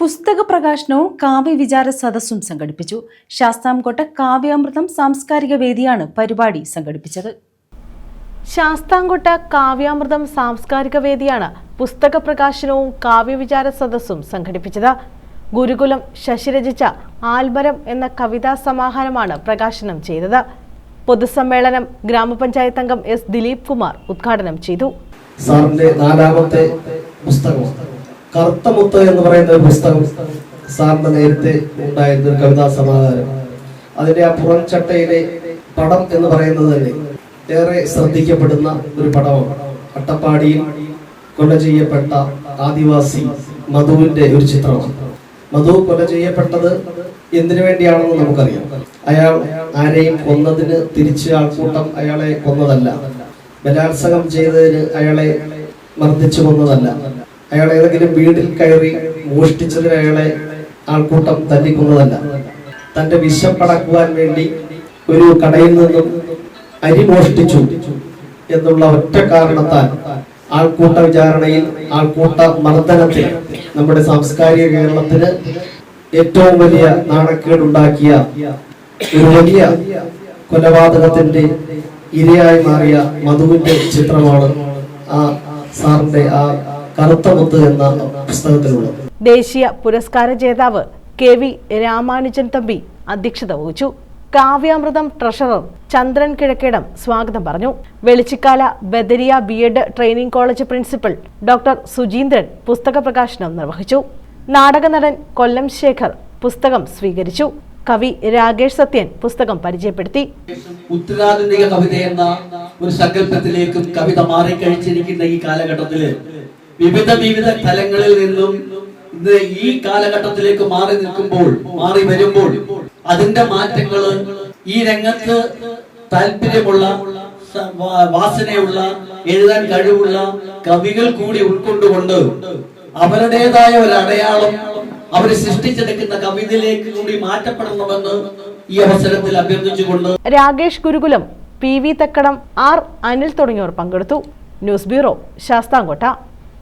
പുസ്തക പ്രകാശനവും കാവ്യ വിചാര സദസ്സും സംഘടിപ്പിച്ചു. ശാസ്താംകോട്ട കാവ്യാമൃതം സാംസ്കാരിക വേദിയാണ് പരിപാടി സംഘടിപ്പിച്ചത്. ശാസ്താംകോട്ട കാവ്യാമൃതം സാംസ്കാരിക വേദിയാണ് പുസ്തക പ്രകാശനവും കാവ്യവിചാര സദസ്സും സംഘടിപ്പിച്ചത്. ഗുരുകുലം ശശി ആൽബരം ആൽമരം എന്ന കവിതാ സമാഹാരമാണ് പ്രകാശനം ചെയ്തത്. പൊതുസമ്മേളനം ഗ്രാമപഞ്ചായത്ത് അംഗം എസ് ദിലീപ് കുമാർ ഉദ്ഘാടനം ചെയ്തു. സാറിന്റെ നാലാമത്തെ പുസ്തകം. കറുത്ത മുത്ത് എന്ന് പറയുന്ന ഒരു പുസ്തകം സാറിന്റെ നേരത്തെ ഉണ്ടായിരുന്ന ഒരു കവിതാ സമാഹാരം. അതിന്റെ ആ പുറംചട്ടയിലെ പടം എന്ന് പറയുന്നത് തന്നെ ഏറെ ശ്രദ്ധിക്കപ്പെടുന്ന ഒരു പടമാണ്. അട്ടപ്പാടിയിൽ കൊല ചെയ്യപ്പെട്ട ആദിവാസി മധുവിന്റെ ഒരു ചിത്രമാണ്. മധു കൊല ചെയ്യപ്പെട്ടത് എന്തിനു വേണ്ടിയാണെന്ന് നമുക്കറിയാം. അയാൾ ആരെയും കൊന്നതിന് തിരിച്ച് ആൾക്കൂട്ടം അയാളെ കൊന്നതല്ല. ബലാത്സംഗം ചെയ്തതിന് അയാളെ മർദ്ദിച്ചു കൊന്നതല്ല. അയാൾ ഏതെങ്കിലും വീട്ടിൽ കയറി മോഷ്ടിച്ചതിന് അയാളെ ആൾക്കൂട്ടം തല്ലിക്കുന്നതല്ല. തന്റെ വിശപ്പടക്കുവാൻ വേണ്ടി ഒരു കടയിൽ നിന്നും അരി മോഷ്ടിച്ചു എന്നുള്ള ഒറ്റ കാരണത്താൽ ആൾക്കൂട്ട വിചാരണയിൽ ആൾക്കൂട്ട മർദ്ദനത്തിൽ നമ്മുടെ സാംസ്കാരിക കേരളത്തിന് ഏറ്റവും വലിയ നാണക്കേടുണ്ടാക്കിയ ഒരു വലിയ കൊലപാതകത്തിന്റെ ഇരയായി മാറിയ മധുവിന്റെ ചിത്രമാണ് ആ സാറിന്റെ ആ കറുത്ത മുത്ത് എന്ന പുസ്തകത്തിലുള്ളത് ദേശീയ പുരസ്കാര ജേതാവ് കെ വി രാമാനുജൻ തമ്പി അധ്യക്ഷത വഹിച്ചു. കാവ്യാമൃതം ട്രഷറർ ചന്ദ്രൻ കിഴക്കേടം സ്വാഗതം പറഞ്ഞു. Velichikkala Badariya B Ed training college principal doctor Sujeendran പുസ്തക പ്രകാശനം നിർവഹിച്ചു. നാടക നടൻ കൊല്ലം ശേഖർ പുസ്തകം സ്വീകരിച്ചു. കവി രാകേഷ് സത്യൻ പുസ്തകം പരിചയപ്പെടുത്തി. ഉത്തരാധുനിക കവിത എന്ന ഒരു സങ്കല്പത്തിലേക്കും കവിത മാറിക്കഴിച്ചിരിക്കുന്ന ഈ കാലഘട്ടത്തിൽ വിവിധ വിവിധ തലങ്ങളിൽ നിന്നും ഇന്ന് ഈ കാലഘട്ടത്തിലേക്ക് മാറി നിൽക്കുമ്പോൾ മാറി വരുമ്പോൾ അതിന്റെ മാറ്റങ്ങൾ ഈ രംഗത്ത് താല്പര്യമുള്ള വാസനയുള്ള എഴുതാൻ കഴിവുള്ള കവികൾ കൂടി ഉൾക്കൊണ്ടുകൊണ്ട് അവരുടേതായ ഒരു അടയാളം അവർ സൃഷ്ടിച്ചെടുക്കുന്ന കവിതയിലേക്ക് കൂടി മാറ്റപ്പെടണമെന്ന് ഈ അവസരത്തിൽ അഭ്യർത്ഥിച്ചുകൊണ്ട് Rakesh Gurukulam P V Thakkadam R Anil തുടങ്ങിയവർ പങ്കെടുത്തു. News bureau Sasthamkotta.